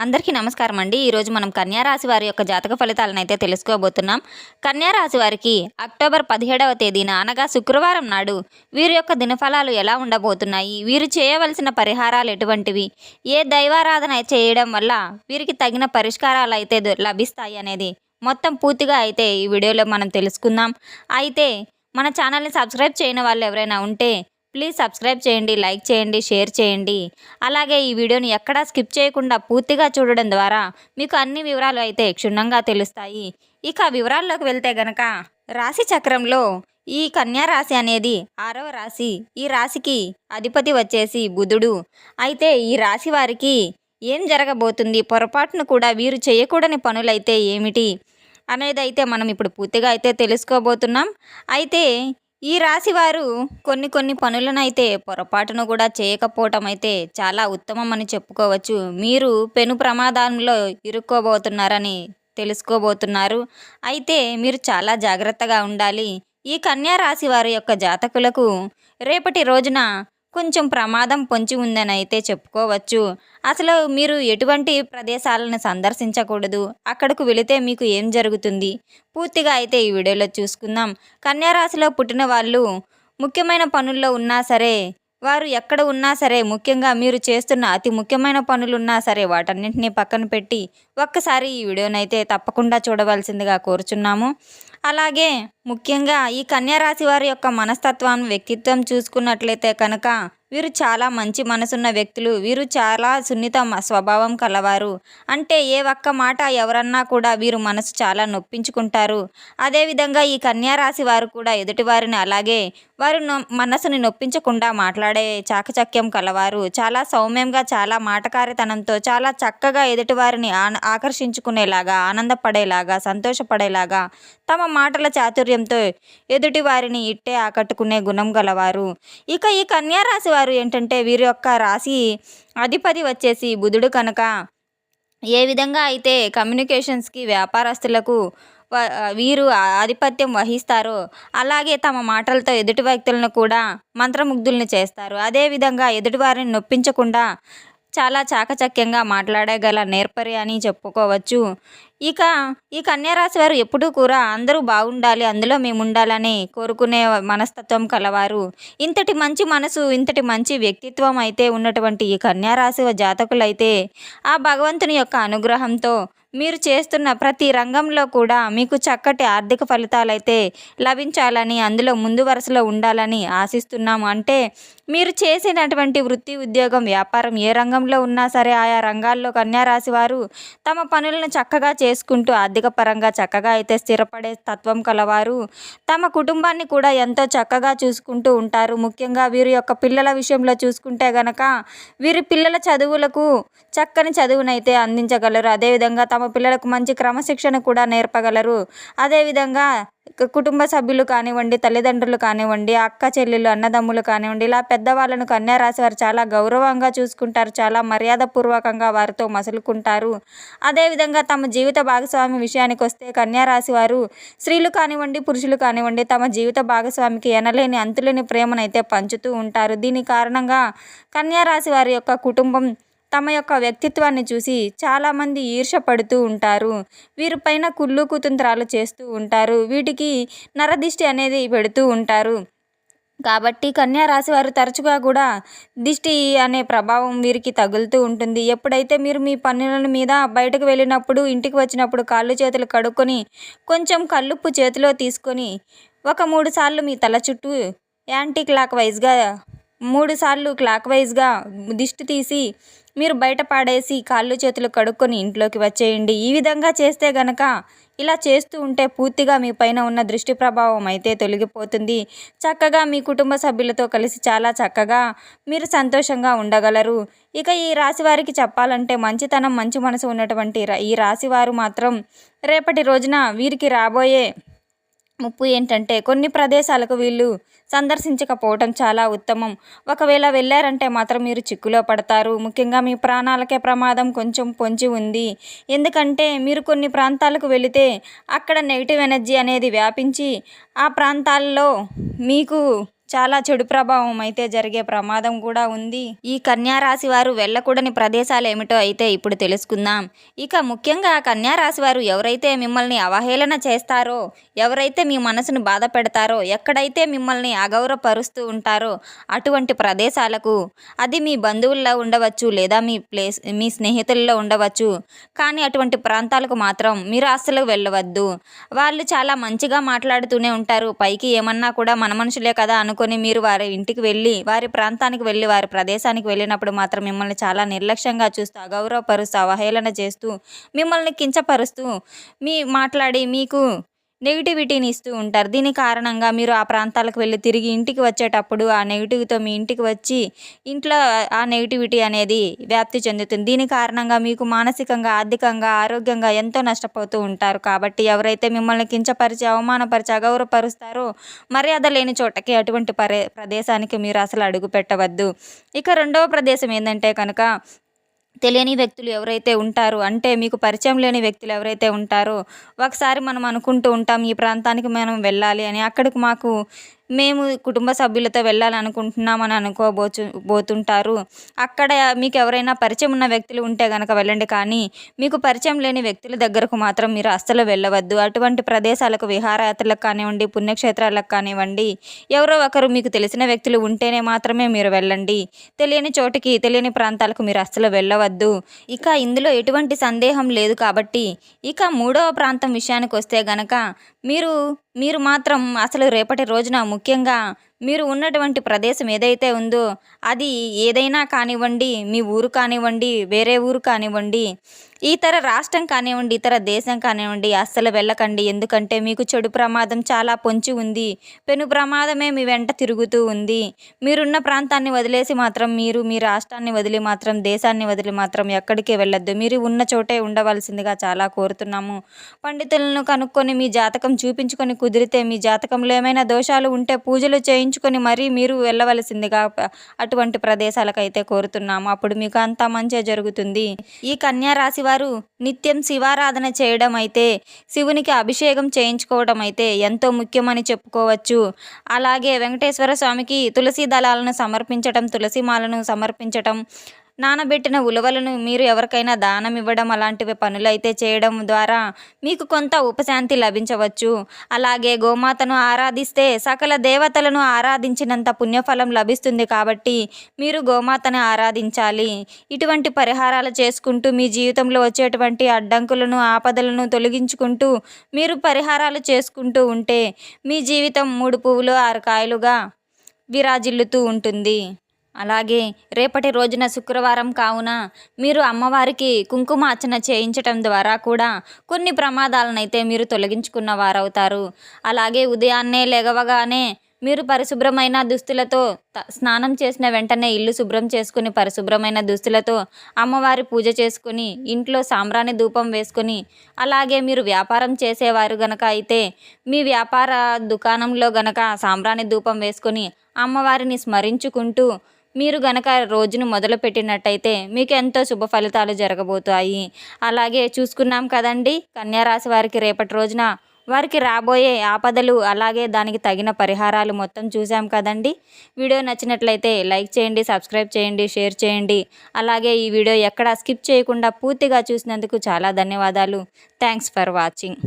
అందరికీ నమస్కారం అండి. ఈరోజు మనం కన్యారాశి వారి యొక్క జాతక ఫలితాలను అయితే తెలుసుకోబోతున్నాం. కన్యారాశి వారికి అక్టోబర్ పదిహేడవ తేదీన అనగా శుక్రవారం నాడు వీరి యొక్క దినఫలాలు ఎలా ఉండబోతున్నాయి? వీరు చేయవలసిన పరిహారాలు ఎటువంటివి? ఏ దైవారాధన చేయడం వల్ల వీరికి తగిన పరిష్కారాలు అయితే దొ- లభిస్తాయి అనేది మొత్తం పూర్తిగా అయితే ఈ వీడియోలో మనం తెలుసుకుందాం. అయితే మన ఛానల్ని సబ్స్క్రైబ్ చేయని వాళ్ళు ఎవరైనా ఉంటే ప్లీజ్ సబ్స్క్రైబ్ చేయండి లైక్ చేయండి షేర్ చేయండి. అలాగే ఈ వీడియోని ఎక్కడా స్కిప్ చేయకుండా పూర్తిగా చూడడం ద్వారా మీకు అన్ని వివరాలు అయితే క్షుణ్ణంగా తెలుస్తాయి. ఇక వివరాల్లోకి వెళ్తే గనక రాశి చక్రంలో ఈ కన్యా రాశి అనేది ఆరవ రాశి. ఈ రాశికి అధిపతి వచ్చేసి బుధుడు. అయితే ఈ రాశి వారికి ఏం జరగబోతుంది? పొరపాటును కూడా వీరు చేయకూడని పనులైతే ఏమిటి? అనేది అయితే మనం ఇప్పుడు పూర్తిగా అయితే తెలుసుకోబోతున్నాం. అయితే ఈ రాశి వారు కొన్ని కొన్ని పనులను అయితే పొరపాటును కూడా చేయకపోవటం అయితే చాలా ఉత్తమం అని చెప్పుకోవచ్చు. మీరు పెను ప్రమాదంలో ఇరుక్కోబోతున్నారని తెలుసుకోబోతున్నారు. అయితే మీరు చాలా జాగ్రత్తగా ఉండాలి. ఈ కన్యా రాశి వారి యొక్క జాతకులకు రేపటి రోజున కొంచెం ప్రమాదం పొంచి ఉందని అయితే చెప్పుకోవచ్చు. అసలు మీరు ఎటువంటి ప్రదేశాలను సందర్శించకూడదు. అక్కడకు వెళితే మీకు ఏం జరుగుతుంది? పూర్తిగా అయితే ఈ వీడియోలో చూసుకుందాం. కన్యారాశిలో పుట్టిన వాళ్ళు ముఖ్యమైన పనుల్లో ఉన్నా సరే వారు ఎక్కడ ఉన్నా సరే ముఖ్యంగా మీరు చేస్తున్న అతి ముఖ్యమైన పనులు ఉన్నా సరే వాటన్నింటినీ పక్కన పెట్టి ఒక్కసారి ఈ వీడియోనైతే తప్పకుండా చూడవలసిందిగా కోరుచున్నాము. అలాగే ముఖ్యంగా ఈ కన్యా రాశి వారి యొక్క మనస్తత్వం వ్యక్తిత్వం చూసుకున్నట్లయితే కనుక వీరు చాలా మంచి మనసున్న వ్యక్తులు. వీరు చాలా సున్నిత స్వభావం కలవారు. అంటే ఏ ఒక్క మాట ఎవరన్నా కూడా వీరు మనసు చాలా నొప్పించుకుంటారు. అదేవిధంగా ఈ కన్యారాశి వారు కూడా ఎదుటివారిని అలాగే వారు మనసుని నొప్పించకుండా మాట్లాడే చాకచక్యం కలవారు. చాలా సౌమ్యంగా చాలా మాటకారితనంతో చాలా చక్కగా ఎదుటివారిని ఆకర్షించుకునేలాగా ఆనందపడేలాగా సంతోషపడేలాగా తమ మాటల చాతుర్యంతో ఎదుటివారిని ఇట్టే ఆకట్టుకునే గుణం గలవారు. ఇక ఈ కన్యారాశి వారు ఏంటంటే వీరి యొక్క రాశి అధిపతి వచ్చేసి బుధుడు కనుక. ఏ విధంగా అయితే కమ్యూనికేషన్స్కి వ్యాపారస్తులకు వ- వీరు ఆధిపత్యం వహిస్తారో అలాగే తమ మాటలతో ఎదుటి వ్యక్తులను కూడా మంత్రముగ్ధుల్ని చేస్తారు. అదేవిధంగా ఎదుటివారిని నొప్పించకుండా చాలా చాకచక్యంగా మాట్లాడగల నేర్పరి అని చెప్పుకోవచ్చు. ఇక ఈ కన్యారాశి వారు ఎప్పుడూ కూడా అందరూ బాగుండాలి అందులో మేము ఉండాలని కోరుకునే మనస్తత్వం కలవారు. ఇంతటి మంచి మనసు ఇంతటి మంచి వ్యక్తిత్వం అయితే ఉన్నటువంటి ఈ కన్యారాశి జాతకులైతే ఆ భగవంతుని యొక్క అనుగ్రహంతో మీరు చేస్తున్న ప్రతి రంగంలో కూడా మీకు చక్కటి ఆర్థిక ఫలితాలైతే లభించాలని అందులో ముందు వరుసలో ఉండాలని ఆశిస్తున్నాము. అంటే మీరు చేసినటువంటి వృత్తి ఉద్యోగం వ్యాపారం ఏ రంగంలో ఉన్నా సరే ఆయా రంగాల్లో కన్యారాశి వారు తమ పనులను చక్కగా చేసుకుంటూ ఆర్థిక పరంగా చక్కగా అయితే స్థిరపడే తత్వం కలవారు. తమ కుటుంబాన్ని కూడా ఎంతో చక్కగా చూసుకుంటూ ఉంటారు. ముఖ్యంగా వీరి యొక్క పిల్లల విషయంలో చూసుకుంటే గనక వీరి పిల్లల చదువులకు చక్కని చదువునైతే అందించగలరు. అదేవిధంగా తమ పిల్లలకు మంచి క్రమశిక్షణ కూడా నేర్పగలరు. అదేవిధంగా కుటుంబ సభ్యులు కానివ్వండి తల్లిదండ్రులు కానివ్వండి అక్క చెల్లెలు అన్నదమ్ములు కానివ్వండి ఇలా పెద్దవాళ్ళను కన్యా రాశి వారు చాలా గౌరవంగా చూసుకుంటారు చాలా మర్యాదపూర్వకంగా వారితో మసులుకుంటారు. అదేవిధంగా తమ జీవిత భాగస్వామి విషయానికి వస్తే కన్యా రాశి వారు స్త్రీలు కానివ్వండి పురుషులు కానివ్వండి తమ జీవిత భాగస్వామికి ఎనలేని అంతులేని ప్రేమనైతే పంచుతూ ఉంటారు. దీని కారణంగా కన్యా రాశి వారి యొక్క కుటుంబం తమ యొక్క వ్యక్తిత్వాన్ని చూసి చాలామంది ఈర్షపడుతూ ఉంటారు. వీరిపైన కుళ్ళు కుతంత్రాలు చేస్తూ ఉంటారు. వీటికి నరదిష్టి అనేది పెడుతూ ఉంటారు. కాబట్టి కన్యా రాశి వారు తరచుగా కూడా దిష్టి అనే ప్రభావం వీరికి తగులుతూ ఉంటుంది. ఎప్పుడైతే మీరు మీ పనుల మీద బయటకు వెళ్ళినప్పుడు ఇంటికి వచ్చినప్పుడు కాళ్ళు చేతులు కడుక్కొని కొంచెం కల్లుప్పు చేతిలో తీసుకొని ఒక మూడు సార్లు మీ తల చుట్టూ యాంటీ క్లాక్ వైజ్గా మూడు సార్లు క్లాక్ వైజ్గా దిష్టి తీసి మీరు బయట పాడేసి కాళ్ళు చేతులు కడుక్కొని ఇంట్లోకి వచ్చేయండి. ఈ విధంగా చేస్తే గనక ఇలా చేస్తూ ఉంటే పూర్తిగా మీ పైన ఉన్న దృష్టి ప్రభావం అయితే తొలగిపోతుంది. చక్కగా మీ కుటుంబ సభ్యులతో కలిసి చాలా చక్కగా మీరు సంతోషంగా ఉండగలరు. ఇక ఈ రాశి వారికి చెప్పాలంటే మంచితనం మంచి మనసు ఉన్నటువంటి ఈ రాశి వారు మాత్రం రేపటి రోజున వీరికి రాబోయే ముప్పు ఏంటంటే కొన్ని ప్రదేశాలకు వీళ్ళు సందర్శించకపోవటం చాలా ఉత్తమం. ఒకవేళ వెళ్ళారంటే మాత్రం మీరు చిక్కులో పడతారు. ముఖ్యంగా మీ ప్రాణాలకే ప్రమాదం కొంచెం పొంచి ఉంది. ఎందుకంటే మీరు కొన్ని ప్రాంతాలకు వెళితే అక్కడ నెగిటివ్ ఎనర్జీ అనేది వ్యాపించి ఆ ప్రాంతాల్లో మీకు చాలా చెడు ప్రభావం అయితే జరిగే ప్రమాదం కూడా ఉంది. ఈ కన్యారాశి వారు వెళ్ళకూడని ప్రదేశాలు ఏమిటో అయితే ఇప్పుడు తెలుసుకుందాం. ఇక ముఖ్యంగా కన్యారాశి వారు ఎవరైతే మిమ్మల్ని అవహేళన చేస్తారో ఎవరైతే మీ మనసును బాధ పెడతారో ఎక్కడైతే మిమ్మల్ని అగౌరవపరుస్తూ ఉంటారో అటువంటి ప్రదేశాలకు అది మీ బంధువుల్లో ఉండవచ్చు లేదా మీ ప్లేస్ మీ స్నేహితుల్లో ఉండవచ్చు. కానీ అటువంటి ప్రాంతాలకు మాత్రం మీరు అస్సలు వెళ్ళవద్దు. వాళ్ళు చాలా మంచిగా మాట్లాడుతూనే ఉంటారు. పైకి ఏమన్నా కూడా మన మనుషులే కదా అనుకొని మీరు వారి ఇంటికి వెళ్ళి వారి ప్రాంతానికి వెళ్ళి వారి ప్రదేశానికి వెళ్ళినప్పుడు మాత్రం మిమ్మల్ని చాలా నిర్లక్ష్యంగా చూస్తూ అగౌరవపరుస్తూ అవహేళన చేస్తూ మిమ్మల్ని కించపరుస్తూ మీ మాట్లాడి మీకు నెగిటివిటీని ఇస్తూ ఉంటారు. దీని కారణంగా మీరు ఆ ప్రాంతాలకు వెళ్ళి తిరిగి ఇంటికి వచ్చేటప్పుడు ఆ నెగిటివ్తో మీ ఇంటికి వచ్చి ఇంట్లో ఆ నెగిటివిటీ అనేది వ్యాప్తి చెందుతుంది. దీని కారణంగా మీకు మానసికంగా ఆర్థికంగా ఆరోగ్యంగా ఎంతో నష్టపోతూ ఉంటారు. కాబట్టి ఎవరైతే మిమ్మల్ని కించపరిచి అవమానపరిచి అగౌరవపరుస్తారో మర్యాద లేని చోటకి అటువంటి పరే ప్రదేశానికి మీరు అసలు అడుగు పెట్టవద్దు. ఇక రెండవ ప్రదేశం ఏంటంటే కనుక తెలియని వ్యక్తులు ఎవరైతే ఉంటారో అంటే మీకు పరిచయం లేని వ్యక్తులు ఎవరైతే ఉంటారో ఒకసారి మనం అనుకుంటూ ఉంటాం ఈ ప్రాంతానికి మనం వెళ్ళాలి అని. అక్కడికి మాకు మేము కుటుంబ సభ్యులతో వెళ్ళాలనుకుంటున్నామని అనుకోబోచు పోతుంటారు అక్కడ మీకు ఎవరైనా పరిచయం ఉన్న వ్యక్తులు ఉంటే కనుక వెళ్ళండి. కానీ మీకు పరిచయం లేని వ్యక్తుల దగ్గరకు మాత్రం మీరు అస్సలు వెళ్ళవద్దు. అటువంటి ప్రదేశాలకు విహారయాత్రలకు కానివ్వండి పుణ్యక్షేత్రాలకు కానివ్వండి ఎవరో ఒకరు మీకు తెలిసిన వ్యక్తులు ఉంటేనే మాత్రమే మీరు వెళ్ళండి. తెలియని చోటికి తెలియని ప్రాంతాలకు మీరు అస్సలు వెళ్ళవద్దు. ఇక ఇందులో ఎటువంటి సందేహం లేదు కాబట్టి ఇక మూడవ ప్రాంతం విషయానికి వస్తే గనక మీరు మీరు మాత్రం అసలు రేపటి రోజున ముఖ్యంగా మీరు ఉన్నటువంటి ప్రదేశం ఏదైతే ఉందో అది ఏదైనా కానివ్వండి మీ ఊరు కానివ్వండి వేరే ఊరు కానివ్వండి ఇతర రాష్ట్రం కానివ్వండి ఇతర దేశం కానివ్వండి అస్సలు వెళ్ళకండి. ఎందుకంటే మీకు చెడు ప్రమాదం చాలా పొంచి ఉంది. పెను ప్రమాదమే మీ వెంట తిరుగుతూ ఉంది. మీరున్న ప్రాంతాన్ని వదిలేసి మాత్రం మీరు మీ రాష్ట్రాన్ని వదిలి మాత్రం దేశాన్ని వదిలి మాత్రం ఎక్కడికి వెళ్ళొద్దు. మీరు ఉన్న చోటే ఉండవలసిందిగా చాలా కోరుతున్నాము. పండితులను కనుక్కొని మీ జాతకం చూపించుకొని కుదిరితే మీ జాతకంలో ఏమైనా దోషాలు ఉంటే పూజలు చేయించుకొని మరీ మీరు వెళ్ళవలసిందిగా అటువంటి ప్రదేశాలకు అయితే కోరుతున్నాము. అప్పుడు మీకు అంతా మంచిగా జరుగుతుంది. ఈ కన్యా రాశి వారు నిత్యం శివారాధన చేయడం అయితే శివునికి అభిషేకం చేయించుకోవడం అయితే ఎంతో ముఖ్యమని చెప్పుకోవచ్చు. అలాగే వెంకటేశ్వర స్వామికి తులసి దళాలను సమర్పించటం తులసి మాలను సమర్పించటం నానబెట్టిన ఉలవలను మీరు ఎవరికైనా దానం ఇవ్వడం అలాంటివి పనులైతే చేయడం ద్వారా మీకు కొంత ఉపశాంతి లభించవచ్చు. అలాగే గోమాతను ఆరాధిస్తే సకల దేవతలను ఆరాధించినంత పుణ్యఫలం లభిస్తుంది కాబట్టి మీరు గోమాతను ఆరాధించాలి. ఇటువంటి పరిహారాలు చేసుకుంటూ మీ జీవితంలో వచ్చేటువంటి అడ్డంకులను ఆపదలను తొలగించుకుంటూ మీరు పరిహారాలు చేసుకుంటూ ఉంటే మీ జీవితం మూడు పువ్వులు ఆరు కాయలుగా విరాజిల్లుతూ ఉంటుంది. అలాగే రేపటి రోజున శుక్రవారం కావున మీరు అమ్మవారికి కుంకుమ అర్చన చేయించటం ద్వారా కూడా కొన్ని ప్రమాదాలనైతే మీరు తొలగించుకున్న వారవుతారు. అలాగే ఉదయాన్నే లెగవగానే మీరు పరిశుభ్రమైన దుస్తులతో త- స్నానం చేసిన వెంటనే ఇల్లు శుభ్రం చేసుకుని పరిశుభ్రమైన దుస్తులతో అమ్మవారి పూజ చేసుకుని ఇంట్లో సాంబ్రాణి ధూపం వేసుకొని అలాగే మీరు వ్యాపారం చేసేవారు గనక అయితే మీ వ్యాపార దుకాణంలో గనక సాంబ్రాణి ధూపం వేసుకొని అమ్మవారిని స్మరించుకుంటూ మీరు గనక రోజును మొదలుపెట్టినట్టయితే మీకు ఎంతో శుభ ఫలితాలు జరగబోతాయి. అలాగే చూసుకున్నాం కదండి కన్యారాశి వారికి రేపటి రోజున వారికి రాబోయే ఆపదలు అలాగే దానికి తగిన పరిహారాలు మొత్తం చూసాం కదండి. వీడియో నచ్చినట్లయితే లైక్ చేయండి సబ్స్క్రైబ్ చేయండి షేర్ చేయండి. అలాగే ఈ వీడియో ఎక్కడా స్కిప్ చేయకుండా పూర్తిగా చూసినందుకు చాలా ధన్యవాదాలు. Thanks for watching.